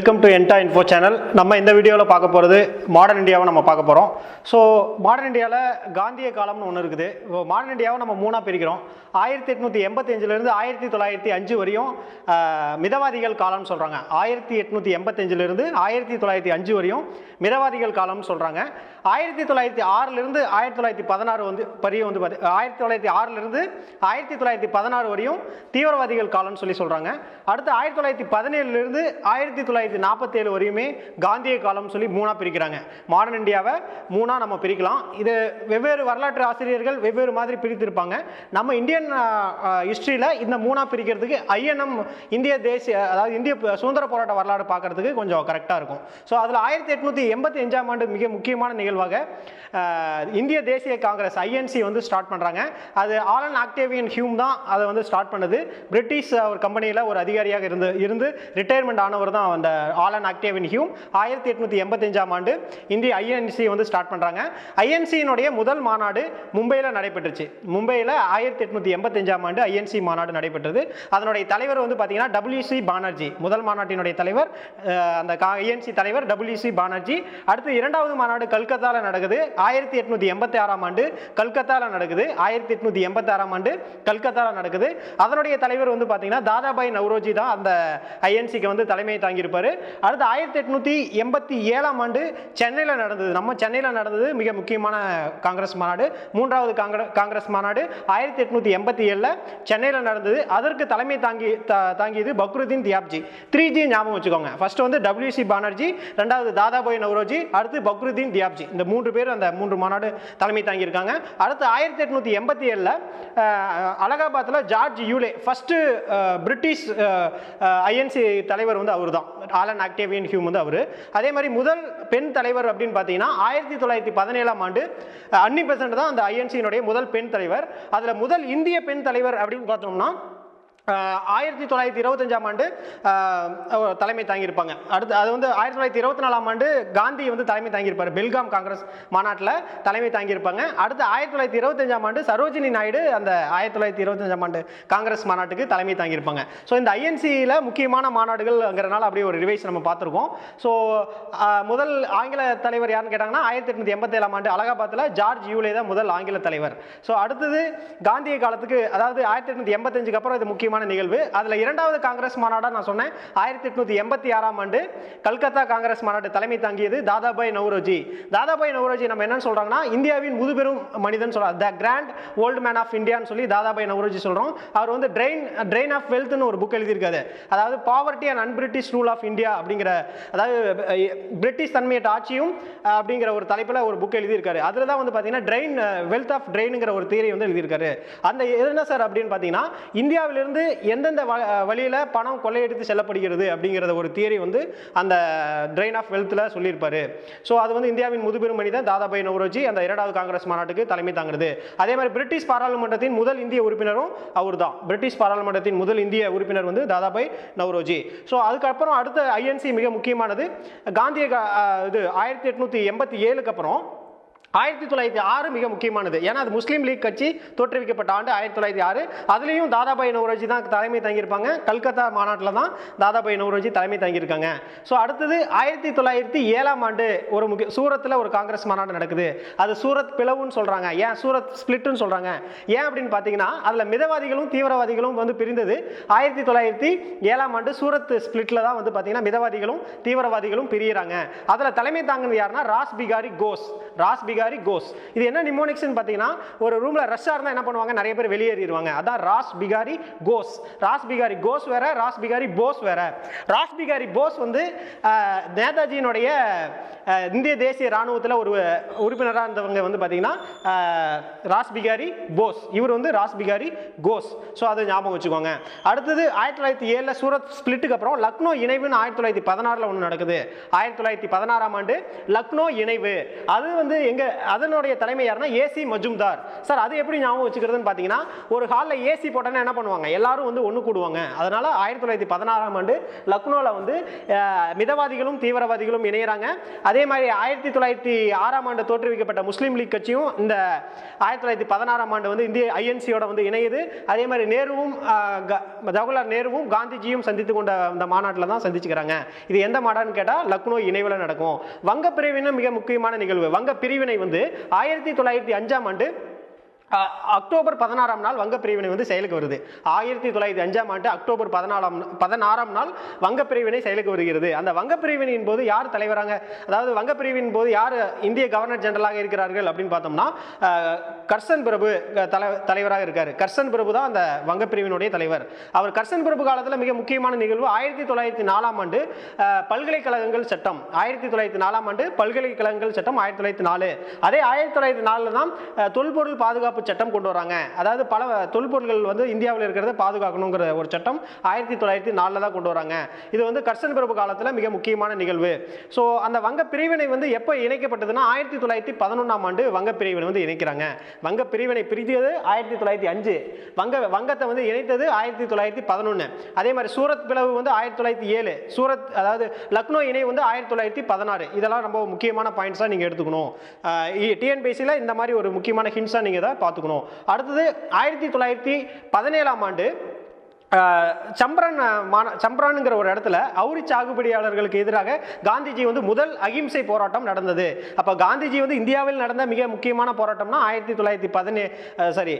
Welcome to என்டா info channel நம்ம இந்த வீடியோவில் பார்க்க போகிறது மாடர்ன் இந்தியாவை நம்ம பார்க்க போகிறோம் ஸோ மாடர்ன் இந்தியாவில் காந்திய காலம்னு ஒன்று இருக்குது. மாடர்ன் இந்தியாவை நம்ம மூணாக பிரிக்கிறோம். ஆயிரத்தி எட்நூற்றி எண்பத்தஞ்சிலேருந்து ஆயிரத்தி தொள்ளாயிரத்தி அஞ்சு வரையும் மிதவாதிகள் காலம்னு சொல்கிறாங்க ஆயிரத்தி எட்நூற்றி எண்பத்தஞ்சிலிருந்து ஆயிரத்தி தொள்ளாயிரத்தி அஞ்சு வரையும் மிதவாதிகள் காலம்னு சொல்கிறாங்க ஆயிரத்தி தொள்ளாயிரத்தி ஆறிலிருந்து ஆயிரத்தி தொள்ளாயிரத்தி பதினாறு வந்து வரையும் வந்து பார்த்து ஆயிரத்தி தொள்ளாயிரத்தி ஆறிலிருந்து ஆயிரத்தி தொள்ளாயிரத்தி பதினாறு வரையும் தீவிரவாதிகள் காலம்னு சொல்லி சொல்கிறாங்க அடுத்து ஆயிரத்தி தொள்ளாயிரத்தி பதினேழுலேருந்து ஆயிரத்தி தொள்ளாயிரத்தி நாற்பத்தேழு வரையுமே காந்திய காலம் சொல்லி மூணாக பிரிக்கிறாங்க. மாடர்ன் இந்தியாவை மூணாக நம்ம பிரிக்கலாம். இது வெவ்வேறு வரலாற்று ஆசிரியர்கள் வெவ்வேறு மாதிரி பிரித்திருப்பாங்க. நம்ம இந்தியன் ஹிஸ்ட்ரியில் இந்த மூணாக பிரிக்கிறதுக்கு ஐஎன்எம் இந்திய தேசிய அதாவது இந்திய சுதந்திர போராட்ட வரலாறு பார்க்குறதுக்கு கொஞ்சம் கரெக்டாக இருக்கும். ஸோ அதில் ஆயிரத்தி எட்நூற்றி எண்பத்தி அஞ்சாம் ஆண்டு மிக முக்கியமான நிகழ்வாக இந்திய தேசிய காங்கிரஸ் ஐஎன்சி வந்து ஸ்டார்ட் பண்ணுறாங்க அது ஆலன் ஆக்டேவியன் ஹியூம் தான் அதை வந்து ஸ்டார்ட் பண்ணது. பிரிட்டிஷ் ஒரு கம்பெனியில் ஒரு அதிகாரியாக இருந்து இருந்து ரிட்டையர்மெண்ட் ஆனவர் தான் அந்த ஆலன் ஆக்டேவியன் ஹியூம். ஆயிரத்தி எட்நூற்றி எண்பத்தஞ்சாம் ஆண்டு இந்திய ஐஎன்சி வந்து ஸ்டார்ட் பண்ணுறாங்க ஐஎன்சியினுடைய முதல் மாநாடு மும்பையில் நடைபெற்றுச்சு. மும்பையில் ஆயிரத்தி எட்நூற்றி எண்பத்தஞ்சாம் ஆண்டு ஐஎன்சி மாநாடு நடைபெற்றது. அதனுடைய தலைவர் வந்து பார்த்தீங்கன்னா டபிள்யூசி பானர்ஜி. முதல் மாநாட்டினுடைய தலைவர் அந்த ஐஎன்சி தலைவர் டபிள்யூசி பானர்ஜி. அடுத்து இரண்டாவது மாநாடு கல்கத்தாவில் நடக்குது. ஆயிரத்தி எட்நூற்றி எண்பத்தி ஆறாம் ஆண்டு கல்கத்தாவில் நடக்குது. ஆயிரத்தி எட்நூற்றி எண்பத்தி ஆறாம் ஆண்டு கல்கத்தாவில் நடக்குது. அதனுடைய தலைவர் வந்து பார்த்தீங்கன்னா தாதாபாய் நவ்ரோஜி தான் அந்த ஐஎன்சிக்கு வந்து தலைமையை தாங்கியிருப்பார். அடுத்து ஆயிரத்தி எட்நூற்றி எண்பத்தி ஏழாம் ஆண்டு சென்னையில் நடந்தது. நம்ம சென்னையில் நடந்தது மிக முக்கியமான காங்கிரஸ் மாநாடு. மூன்றாவது காங்கிர காங்கிரஸ் மாநாடு ஆயிரத்தி எட்நூற்றி எண்பத்தி ஏழில் சென்னையில் நடந்தது. அதற்கு தலைமை தாங்கி தாங்கியது பக்ருதீன் தியாப்ஜி. த்ரீ ஜி ஞாபகம் வச்சுக்கோங்க. ஃபர்ஸ்ட் வந்து டபிள்யூசி பானர்ஜி ரெண்டாவது தாதாபாய் நவ்ரோஜி அடுத்து பக்ருதீன் தியாப்ஜி. இந்த மூன்று பேர் அந்த மூன்று மாநாடு தலைமை தாங்கியிருக்காங்க. அடுத்து ஆயிரத்தி எட்நூற்றி எண்பத்தி ஏழில் அலகாபாத்தில் George Yule first British INC தலைவர் வந்து அவர் தான் ஆலன் ஆக்டேவியன் ஹியூம் வந்து அவர். அதே மாதிரி முதல் பெண் தலைவர் அப்படின்னு பார்த்தீங்கன்னா ஆயிரத்தி தொள்ளாயிரத்தி பதினேழாம் ஆண்டு அன்னி பெசன்ட் தான் அந்த ஐஎன்சியினுடைய முதல் பெண் தலைவர். அதில் முதல் இந்திய பெண் தலைவர் அப்படின்னு பார்த்தோம்னா ஆயிரத்தி தொள்ளாயிரத்தி இருபத்தஞ்சாம் ஆண்டு தலைமை தாங்கியிருப்பாங்க. அடுத்து அது வந்து ஆயிரத்தி தொள்ளாயிரத்தி இருபத்தி நாலாம் ஆண்டு காந்தி வந்து தலைமை தாங்கியிருப்பார். பெல்காம் காங்கிரஸ் மாநாட்டில் தலைமை தாங்கியிருப்பாங்க. அடுத்து ஆயிரத்தி தொள்ளாயிரத்தி இருபத்தஞ்சாம் ஆண்டு சரோஜினி நாயுடு அந்த ஆயிரத்தி தொள்ளாயிரத்தி இருபத்தஞ்சாம் ஆண்டு காங்கிரஸ் மாநாட்டுக்கு தலைமை தாங்கியிருப்பாங்க. ஸோ இந்த ஐஎன்சியில் முக்கியமான மாநாடுகள்ங்கிறனால அப்படியே ஒரு ரிவைஸ் நம்ம பார்த்துருக்கோம். ஸோ முதல் ஆங்கில தலைவர் யாருன்னு கேட்டாங்கன்னா ஆயிரத்தி எட்நூத்தி எண்பத்தேழாம் ஆண்டு அலகாபாத்தில் ஜார்ஜ் யூலே தான் முதல் ஆங்கில தலைவர். ஸோ அடுத்தது காந்திய காலத்துக்கு அதாவது ஆயிரத்தி எட்நூத்தி எண்பத்தஞ்சுக்கு அப்புறம் இது முக்கியமான நிகழ்வு. அதில் இரண்டாவது காங்கிரஸ் மாநாடாக நான் சொன்னேன். ஆயிரத்தி எட்நூற்றி எண்பத்தி ஆறாம் ஆண்டு கல்கத்தா காங்கிரஸ் மாநாடு தலைமை தாங்கியது தாதாபாய் நவ்ரோஜி. தாதாபாய் நவ்ரோஜி நம்ம என்னன்னு சொல்றாங்கன்னா இந்தியாவின் முதுபெரும் மனிதன் சொல்கிறார் the grand old man of இந்தியான்னு சொல்லி தாதாபாய் நவ்ரோஜி சொல்றோம். அவர் வந்து ட்ரெயின் ட்ரெயின் ஆஃப் வெல்த்னு ஒரு புக் எழுதியிருக்காரு. அதாவது poverty and unbritish rule of India அப்படிங்கிற அதாவது பிரிட்டிஷ் தன்மையற்ற ஆட்சியும் அப்படிங்கிற ஒரு தலைப்பில் ஒரு புக் எழுதியிருக்காரு. அதில் தான் வந்து பார்த்தீங்கன்னா ட்ரெயின் வெல்த் ஆஃப் ட்ரெயினுங்கிற ஒரு தியரி வந்து எழுதியிருக்காரு. அந்த என்ன சார் அப்படின்னு பார்த்தீங்கன்னா இந்தியாவிலிருந்து எந்தெந்த வ- பணம் கொள்ளையடித்து செல்லப்படுகிறது அப்படிங்கிறத ஒரு தியரி வந்து அந்த ட்ரெயின் ஆஃப் வெல்த்தில் சொல்லியிருப்பார். ஸோ அது வந்து இந்தியாவின் முதுபெரும் மனிதன் தாதாபாய் நவ்ரோஜி அந்த இரண்டாவது காங்கிரஸ் மாநாட்டுக்கு தலைமை தாங்கிறது. அதே மாதிரி பிரிட்டிஷ் பாராளுமன்றத்தின் முதல் இந்திய உறுப்பினரும் அவர் தான் பிரிட்டிஷ் பாராளுமன்றத்தின் முதல் இந்திய உறுப்பினர் வந்து தாதாபாய் நவ்ரோஜி. ஸோ அதுக்கப்புறம் அடுத்த ஐஎன்சி மிக முக்கியமானது. காந்திய இது ஆயிரத்தி எட்நூற்றி எண்பத்தி ஏழுக்கு அப்புறம் ஆயிரத்தி தொள்ளாயிரத்தி ஆறு மிக முக்கியமானது. ஏன்னா அது முஸ்லீம் லீக் கட்சி தோற்றுவிக்கப்பட்ட ஆண்டு ஆயிரத்தி தொள்ளாயிரத்தி ஆறு. அதுலேயும் தாதாபாய் நவரோஜி தான் தலைமை தாங்கியிருப்பாங்க. கல்கத்தா மாநாட்டில் தான் தாதாபாய் நவரோஜி தலைமை தாங்கியிருக்காங்க. ஸோ அடுத்தது ஆயிரத்தி தொள்ளாயிரத்தி ஏழாம் ஆண்டு ஒரு முக்கிய சூரத்தில் ஒரு காங்கிரஸ் மாநாடு நடக்குது. அது சூரத் பிளவுன்னு சொல்கிறாங்க ஏன் சூரத் ஸ்பிளிட்டுன்னு சொல்கிறாங்க ஏன் அப்படின்னு பார்த்தீங்கன்னா அதில் மிதவாதிகளும் தீவிரவாதிகளும் வந்து பிரிந்தது. ஆயிரத்தி தொள்ளாயிரத்தி ஏழாம் ஆண்டு சூரத் ஸ்பிளிட்டில் தான் வந்து பார்த்தீங்கன்னா மிதவாதிகளும் தீவிரவாதிகளும் பிரியிறாங்க. அதில் தலைமை தாங்கினது யாருன்னா ராஸ் பிகாரி கோஸ். ராஸ் பிகாரி கோஸ். இது என்ன நிமோனிக்ஸ்னு பார்த்தீங்கன்னா ஒரு ரூமில் ரஷ்ஷாக இருந்தால் என்ன பண்ணுவாங்க? நிறைய பேர் வெளியேறிடுவாங்க. அதான் ராஸ் பிகாரி கோஸ். ராஸ் பிகாரி கோஸ் வேற ராஸ் பிகாரி போஸ் வேற. ராஸ் பிகாரி போஸ் வந்து நேதாஜியினுடைய இந்திய தேசிய ராணுவத்தில் ஒரு உறுப்பினராக இருந்தவங்க வந்து பார்த்தீங்கன்னா ராஸ் பிகாரி போஸ். இவர் வந்து ராஸ் பிகாரி கோஸ். ஸோ அதை ஞாபகம் வச்சுக்கோங்க. அடுத்தது ஆயிரத்தி தொள்ளாயிரத்தி ஏழில் சூரத் ஸ்பிளிட்டுக்கு அப்புறம் லக்னோ இணைவுன்னு ஆயிரத்தி தொள்ளாயிரத்தி பதினாறில் ஒன்று நடக்குது. ஆயிரத்தி தொள்ளாயிரத்தி பதினாறாம் ஆண்டு லக்னோ இணைவு. அது வந்து எங்கே அதனுடைய தலைமை யாருன்னா ஏசி மஜும்தார். சார் அது எப்படி ஞாபகம் வச்சுக்கிறதுன்னு பார்த்தீங்கன்னா ஒரு ஹாலில் ஏசி போட்டோன்னா என்ன பண்ணுவாங்க? எல்லாரும் வந்து ஒன்று கூடுவாங்க. அதனால் ஆயிரத்தி தொள்ளாயிரத்தி பதினாறாம் ஆண்டு லக்னோவில் வந்து மிதவாதிகளும் தீவிரவாதிகளும் இணையறாங்க. அதே மாதிரி ஆயிரத்தி தொள்ளாயிரத்தி ஆறாம் ஆண்டு தோற்றுவிக்கப்பட்ட முஸ்லீம் லீக் கட்சியும் இந்த ஆயிரத்தி தொள்ளாயிரத்தி பதினாறாம் ஆண்டு வந்து இந்திய ஐஎன்சியோட வந்து இணையுது. அதே மாதிரி நேருவும் ஜவஹர்லால் நேருவும் காந்திஜியும் சந்தித்து கொண்ட அந்த மாநாட்டில் தான் சந்திச்சுக்கிறாங்க. இது எந்த மாடான்னு கேட்டால் லக்னோ இணைவில் நடக்கும். வங்க பிரிவினை மிக முக்கியமான நிகழ்வு. வங்க பிரிவினை வந்து ஆயிரத்தி தொள்ளாயிரத்தி அஞ்சாம் ஆண்டு அக்டோபர் பதினாறாம் நாள் வங்க பிரிவினை வந்து செயலுக்கு வருது. ஆயிரத்தி தொள்ளாயிரத்தி அஞ்சாம் ஆண்டு அக்டோபர் பதினாலாம் பதினாறாம் நாள் வங்க பிரிவினை செயலுக்கு வருகிறது. அந்த வங்க பிரிவினையின் போது யார் தலைவராங்க? அதாவது வங்க பிரிவின் போது யார் இந்திய கவர்னர் ஜெனரலாக இருக்கிறார்கள் அப்படின்னு பார்த்தோம்னா கர்சன் பிரபு தலை தலைவராக இருக்கார். கர்சன் பிரபு தான் அந்த வங்க பிரிவினுடைய தலைவர். அவர் கர்சன் பிரபு காலத்தில் மிக முக்கியமான நிகழ்வு ஆயிரத்தி தொள்ளாயிரத்தி நாலாம் ஆண்டு பல்கலைக்கழகங்கள் சட்டம். ஆயிரத்தி தொள்ளாயிரத்தி நாலாம் ஆண்டு பல்கலைக்கழகங்கள் சட்டம் ஆயிரத்தி தொள்ளாயிரத்தி நாலு. அதே ஆயிரத்தி தொள்ளாயிரத்தி நாலில் தான் தொல்பொருள் பாதுகாப்பு சட்டம் கொண்டு வராங்க. அதாவது பல தொல்பொருள்கள் வந்து இந்தியாவில் இருக்கிறத பாதுகாக்கணுங்கிற ஒரு சட்டம் ஆயிரத்தி தொள்ளாயிரத்தி நாலில் தான் கொண்டு வராங்க. இது வந்து கர்சன் பிரபு காலத்தில் மிக முக்கியமான நிகழ்வு. ஸோ அந்த வங்க பிரிவினை வந்து எப்போ இணைக்கப்பட்டதுன்னா ஆயிரத்தி தொள்ளாயிரத்தி பதினொன்றாம் ஆண்டு வங்க பிரிவினை வந்து இணைக்கிறாங்க. வங்க பிரிவினை பிரித்தது ஆயிரத்தி தொள்ளாயிரத்தி அஞ்சு. வங்க வங்கத்தை வந்து இணைத்தது ஆயிரத்தி தொள்ளாயிரத்தி பதினொன்று அதே மாதிரி சூரத் பிளவு வந்து ஆயிரத்தி தொள்ளாயிரத்தி ஏழு. சூரத் அதாவது லக்னோ இணை வந்து ஆயிரத்தி தொள்ளாயிரத்தி பதினாறு. இதெல்லாம் ரொம்ப முக்கியமான பாயிண்ட்ஸாக நீங்கள் எடுத்துக்கணும். டிஎன்பிசியில் இந்த மாதிரி ஒரு முக்கியமான ஹிண்ட்ஸாக நீங்கள் தான் பார்த்துக்கணும். அடுத்தது ஆயிரத்தி தொள்ளாயிரத்தி பதினேழாம் ஆண்டு சம்பரன் மான சம்பரானுங்கிற ஒரு இடத்துல அவுரி சாகுபடியாளர்களுக்கு எதிராக காந்திஜி வந்து முதல் அகிம்சை போராட்டம் நடந்தது. அப்போ காந்திஜி வந்து இந்தியாவில் நடந்த மிக முக்கியமான போராட்டம்னா ஆயிரத்தி தொள்ளாயிரத்தி பதினே சாரி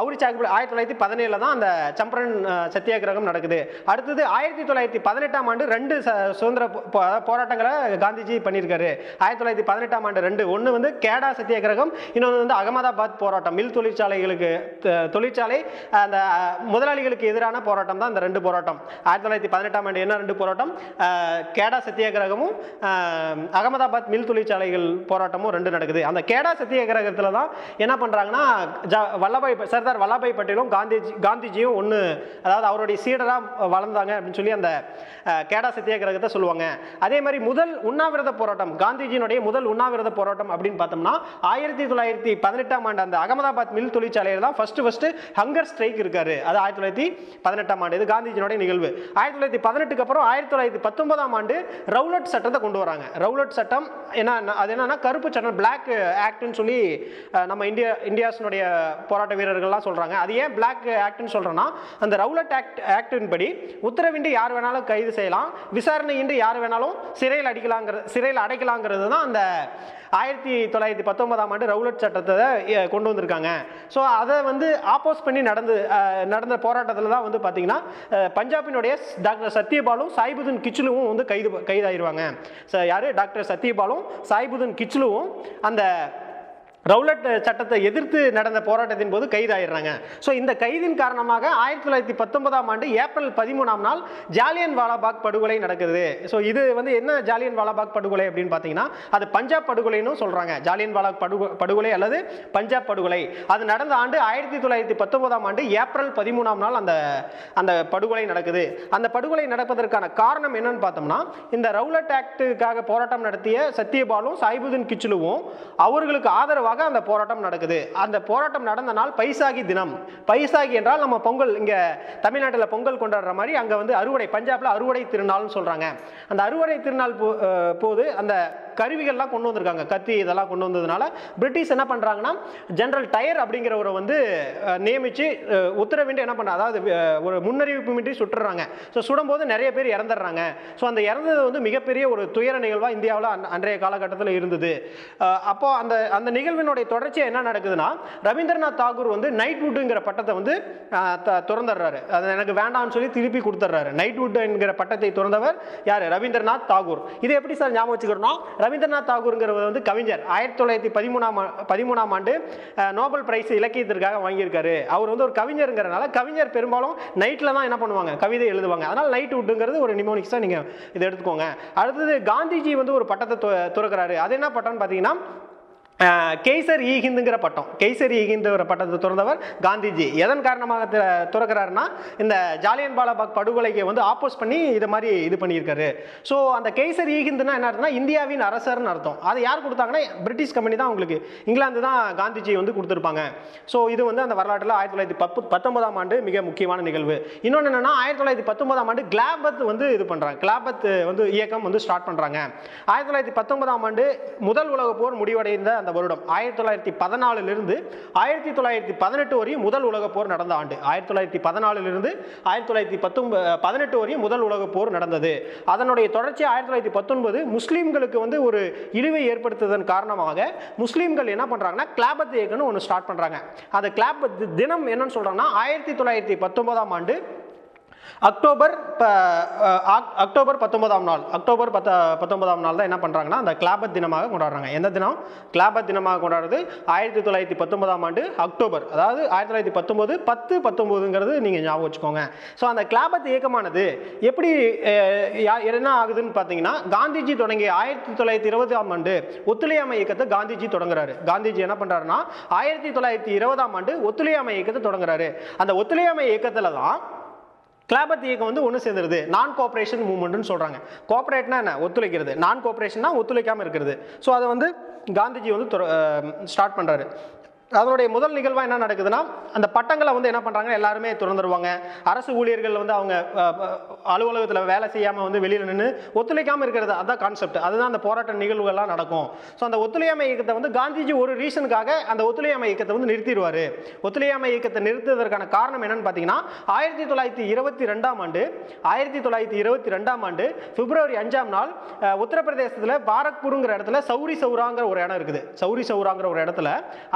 அவுரி சாகுபடி ஆயிரத்தி தொள்ளாயிரத்தி பதினேழில் தான் அந்த சம்பரன் சத்தியாகிரகம் நடக்குது. அடுத்தது ஆயிரத்தி தொள்ளாயிரத்தி பதினெட்டாம் ஆண்டு ரெண்டு ச- சுதந்திர போராட்டங்களை காந்திஜி பண்ணியிருக்காரு. ஆயிரத்தி தொள்ளாயிரத்தி பதினெட்டாம் ஆண்டு ரெண்டு ஒன்று வந்து கேடா சத்தியாகிரகம் இன்னொன்று வந்து அகமதாபாத் போராட்டம் மில் தொழிற்சாலைகளுக்கு தொழிற்சாலை அந்த முதலாளிகளுக்கு எதிராக எதிரான போராட்டம் தான் இந்த ரெண்டு போராட்டம். ஆயிரத்தி தொள்ளாயிரத்தி பதினெட்டாம் ஆண்டு என்ன ரெண்டு போராட்டம்? கேடா சத்தியாகிரகமும் அகமதாபாத் மில் தொழிற்சாலைகள் போராட்டமும் ரெண்டு நடக்குது. அந்த கேடா சத்தியாகிரகத்தில் தான் என்ன பண்ணுறாங்கன்னா ஜ வல்லபாய் சர்தார் வல்லபாய் பட்டேலும் காந்திஜி காந்திஜியும் ஒன்று அதாவது அவருடைய சீடராக வளர்ந்தாங்க அப்படின்னு சொல்லி அந்த கேடா சத்தியாகிரகத்தை சொல்லுவாங்க. அதே மாதிரி முதல் உண்ணாவிரத போராட்டம் காந்திஜியினுடைய முதல் உண்ணாவிரத போராட்டம் அப்படின்னு பார்த்தோம்னா ஆயிரத்தி தொள்ளாயிரத்தி பதினெட்டாம் ஆண்டு அந்த அகமதாபாத் மில் தொழிற்சாலையில் தான் ஃபஸ்ட்டு ஃபஸ்ட்டு ஹங்கர் ஸ்ட்ரைக் இருக்காரு. அது ஆயிரத்தி தொள்ளாயிரத்தி பதினெட்டாம் ஆண்டு இது காந்திஜியினுடைய நிகழ்வு. ஆயிரத்தி தொள்ளாயிரத்தி பதினெட்டுக்கு அப்புறம் ஆயிரத்தி தொள்ளாயிரத்தி பத்தொன்பதாம் ஆண்டு ரவுலட் சட்டத்தை கொண்டு வராங்க. ரவுலட் சட்டம் என்ன அது என்னன்னா கருப்பு சட்டம் பிளாக் ஆக்ட்னு சொல்லி நம்ம இந்தியா இந்தியாஸினுடைய போராட்ட வீரர்கள்லாம் சொல்றாங்க. அது ஏன் பிளாக் ஆக்ட்னு சொல்றேன்னா அந்த ரவுலட் ஆக்ட் ஆக்டின் படி உத்தரவின்றி யார் வேணாலும் கைது செய்யலாம் விசாரணையின்றி யார் வேணாலும் சிறையில் அடிக்கலாங்கிற சிறையில் அடைக்கலாங்கிறது தான் அந்த ஆயிரத்தி தொள்ளாயிரத்தி பத்தொன்பதாம் ஆண்டு ரவுலட் சட்டத்தை கொண்டு வந்திருக்காங்க. ஸோ அதை வந்து ஆப்போஸ் பண்ணி நடந்து நடந்த போராட்டத்தில் தான் வந்து பார்த்தீங்கன்னா பஞ்சாபினுடைய டாக்டர் சத்யபாலும் சாய்புதன் கிச்லுவும் வந்து கைது கைதாயிருவாங்க. யார் யாரு? டாக்டர் சத்யபாலும் சாய்புதன் கிச்லுவும் அந்த ரவுலட் சட்டத்தை எதிர்த்து நடந்த போராட்டத்தின் போது கைதாயிடுறாங்க. ஸோ இந்த கைதின் காரணமாக ஆயிரத்தி தொள்ளாயிரத்தி பத்தொன்பதாம் ஆண்டு ஏப்ரல் பதிமூணாம் நாள் ஜாலியன் வாலாபாக் படுகொலை நடக்குது. ஸோ இது வந்து என்ன ஜாலியன் வாலாபாக் படுகொலை அப்படின்னு பார்த்தீங்கன்னா அது பஞ்சாப் படுகொலைன்னு சொல்கிறாங்க ஜாலியன் வாலாக் படுகொ படுகொலை அல்லது பஞ்சாப் படுகொலை. அது நடந்த ஆண்டு ஆயிரத்தி தொள்ளாயிரத்தி பத்தொன்பதாம் ஆண்டு ஏப்ரல் பதிமூணாம் நாள் அந்த அந்த படுகொலை நடக்குது. அந்த படுகொலை நடப்பதற்கான காரணம் என்னன்னு பார்த்தோம்னா இந்த ரவுலட் ஆக்டுக்காக போராட்டம் நடத்திய சத்யபாலும் சாய்புதீன் கிச்லுவும் அவர்களுக்கு ஆதரவாக அந்த போராட்டம் நடக்குது. அந்த போராட்டம் நடந்த நாள் பைசாகி தினம். பைசாகி என்றால் நம்ம பொங்கல் இங்கே தமிழ்நாட்டில் பொங்கல் கொண்டாடுற மாதிரி அங்கே வந்து அறுவடை பஞ்சாப்ல அறுவடை திருநாள்னு சொல்கிறாங்க அந்த அறுவடை திருநாள் போ- போது அந்த கருவிகள்லாம் கொண்டு வந்திருக்காங்க. கத்தி இதெல்லாம் கொண்டு வந்ததுனால பிரிட்டிஷ் என்ன பண்ணுறாங்கன்னா ஜென்ரல் டயர் அப்படிங்கிறவரை வந்து நியமித்து நியமிச்சு உத்தரவின்றி என்ன பண்ண அதாவது ஒரு முன்னறிவிப்பு மின்றி சுட்டுறாங்க. ஸோ சுடும்போது நிறைய பேர் இறந்துடுறாங்க. ஸோ அந்த இறந்தது வந்து மிகப்பெரிய ஒரு துயர நிகழ்வாக இந்தியாவில் அன்றைய காலகட்டத்தில் இருந்தது. அப்போது அப்போ அந்த அந்த நிகழ்வினுடைய தொடர்ச்சியாக என்ன நடக்குதுன்னா ரவீந்திரநாத் தாகூர் வந்து நைட்வுட்டுங்கிற பட்டத்தை வந்து திறந்துடுறாரு த- துறந்துடுறாரு. அது எனக்கு வேண்டாம்னு சொல்லி திருப்பி கொடுத்துட்றாரு. நைட்வுட் என்கிற பட்டத்தை துறந்தவர் யார்? ரவீந்திரநாத் தாகூர். இது எப்படி சார் ஞாபகம் வச்சுக்கிறோம் ரவீந்திரநாத் தாகூருங்கிறவர் வந்து கவிஞர். ஆயிரத்தி தொள்ளாயிரத்தி பதிமூணாம் பதிமூணாம் ஆண்டு நோபல் பிரைஸ் இலக்கியத்திற்காக வாங்கியிருக்காரு. அவர் வந்து ஒரு கவிஞருங்கிறனால கவிஞர் பெரும்பாலும் நைட்டில் தான் என்ன பண்ணுவாங்க? கவிதை எழுதுவாங்க. அதனால் நைட் வுட்டுங்கிறது ஒரு நிமோனிக்ஸாக நீங்கள் இதை எடுத்துக்கோங்க. அடுத்தது காந்திஜி வந்து ஒரு பட்டத்தை து- துறக்கிறாரு. அது என்ன பட்டம்னு பார்த்தீங்கன்னா கெய்சர் ஈஹிந்துங்கிற பட்டம். கெய்சர் ஈஹிந்துங்கிற பட்டத்தை துறந்தவர் காந்திஜி. எதன் காரணமாக தி- துறக்கிறாருன்னா இந்த ஜாலியன் பாலாபாக் படுகொலைக்கு வந்து ஆப்போஸ் பண்ணி இது மாதிரி இது பண்ணியிருக்காரு. ஸோ அந்த கெய்சர் ஈஹிந்துனா என்ன அர்த்தம்னா இந்தியாவின் அரசர்னு அர்த்தம். அதை யார் கொடுத்தாங்கன்னா பிரிட்டிஷ் கம்பெனி தான் உங்களுக்கு இங்கிலாந்து தான் காந்திஜி வந்து கொடுத்துருப்பாங்க. ஸோ இது வந்து அந்த வரலாற்றில் ஆயிரத்தி தொள்ளாயிரத்தி பத்து பத்தொன்பதாம் ஆண்டு மிக முக்கியமான நிகழ்வு. இன்னொன்று என்னன்னா ஆயிரத்தி தொள்ளாயிரத்தி பத்தொன்பதாம் ஆண்டு கிளாபத் வந்து இது பண்ணுறாங்க கிளாபத் வந்து இயக்கம் வந்து ஸ்டார்ட் பண்ணுறாங்க ஆயிரத்தி தொள்ளாயிரத்தி பத்தொன்பதாம் ஆண்டு முதல் உலக போர் முடிவடைந்த அந்த வருடம். ஆயிரத்தி தொள்ளாயிரத்தி பதினாலிலிருந்து ஆயிரத்தி தொள்ளாயிரத்தி பதினெட்டு வரையும் முதல் உலகப் போர் நடந்த ஆண்டு. ஆயிரத்தி தொள்ளாயிரத்தி பதினாலிலிருந்து ஆயிரத்தி தொள்ளாயிரத்தி பத்தொன்பது பதினெட்டு வரையும் முதல் உலகப் போர் நடந்தது. அதனுடைய தொடர்ச்சி ஆயிரத்தி தொள்ளாயிரத்தி பத்தொன்பது முஸ்லீம்களுக்கு வந்து ஒரு இழிவை ஏற்படுத்துவதன் காரணமாக முஸ்லீம்கள் என்ன பண்ணுறாங்கன்னா கிளாபத் இயக்கம்னு ஒன்று ஸ்டார்ட் பண்ணுறாங்க அந்த கிளாபத் தினம் என்னன்னு சொல்கிறாங்கன்னா ஆயிரத்தி தொள்ளாயிரத்தி பத்தொன்பதாம் ஆண்டு அக்டோபர் இப்போ அக்டோபர் பத்தொன்பதாம் நாள். அக்டோபர் பத்த பத்தொன்பதாம் நாள் தான் என்ன பண்ணுறாங்கன்னா அந்த கிளாபத் தினமாக கொண்டாடுறாங்க. எந்த தினம்? கிளாபத் தினமாக கொண்டாடுறது ஆயிரத்தி தொள்ளாயிரத்தி பத்தொன்பதாம் ஆண்டு அக்டோபர். அதாவது ஆயிரத்தி தொள்ளாயிரத்தி பத்தொம்போது பத்து பத்தொம்போதுங்கிறது நீங்கள் ஞாபகம் வச்சுக்கோங்க. ஸோ அந்த கிளாபத் இயக்கமானது எப்படி யா- என்ன ஆகுதுன்னு பார்த்தீங்கன்னா காந்திஜி தொடங்கிய ஆயிரத்தி தொள்ளாயிரத்தி இருபதாம் ஆண்டு ஒத்துழையாமை இயக்கத்தை காந்திஜி தொடங்குறாரு. காந்திஜி என்ன பண்ணுறாருன்னா ஆயிரத்தி தொள்ளாயிரத்தி இருபதாம் ஆண்டு ஒத்துழையாமை இயக்கத்தை தொடங்குறாரு. அந்த ஒத்துழையாமை இயக்கத்தில் தான் கிளாபத் இயக்கம் வந்து ஒன்று சேர்ந்துருது. நான் கோஆப்ரேஷன் மூவ்மெண்ட்னு சொல்கிறாங்க கோஆப்ரேட்னா என்ன? ஒத்துழைக்கிறது. நான் கோஆப்ரேஷன்னா ஒத்துழைக்காமல் இருக்கிறது. ஸோ அதை வந்து காந்திஜி வந்து ஸ்டார்ட் பண்ணுறாரு அதனுடைய முதல் நிகழ்வாக என்ன நடக்குதுன்னா அந்த பட்டங்களை வந்து என்ன பண்ணுறாங்க எல்லாருமே திறந்துருவாங்க. அரசு ஊழியர்கள் வந்து அவங்க அலுவலகத்தில் வேலை செய்யாமல் வந்து வெளியில் நின்று ஒத்துழைக்காமல் இருக்கிறது. அதுதான் கான்செப்ட் அதுதான் அந்த போராட்ட நிகழ்வுகள்லாம் நடக்கும். ஸோ அந்த ஒத்துழையாமை இயக்கத்தை வந்து காந்திஜி ஒரு ரீசனுக்காக அந்த ஒத்துழையாமை இயக்கத்தை வந்து நிறுத்திடுவார். ஒத்துழையாமை இயக்கத்தை நிறுத்துவதற்கான காரணம் என்னன்னு பார்த்தீங்கன்னா ஆயிரத்தி தொள்ளாயிரத்தி இருபத்தி ரெண்டாம் ஆண்டு ஆயிரத்தி தொள்ளாயிரத்தி இருபத்தி ரெண்டாம் ஆண்டு பிப்ரவரி அஞ்சாம் நாள் உத்தரப்பிரதேசத்தில் பாரக்பூருங்கிற இடத்துல சௌரி சௌராங்கிற ஒரு இடம் இருக்குது. சௌரி சௌராங்கிற ஒரு இடத்துல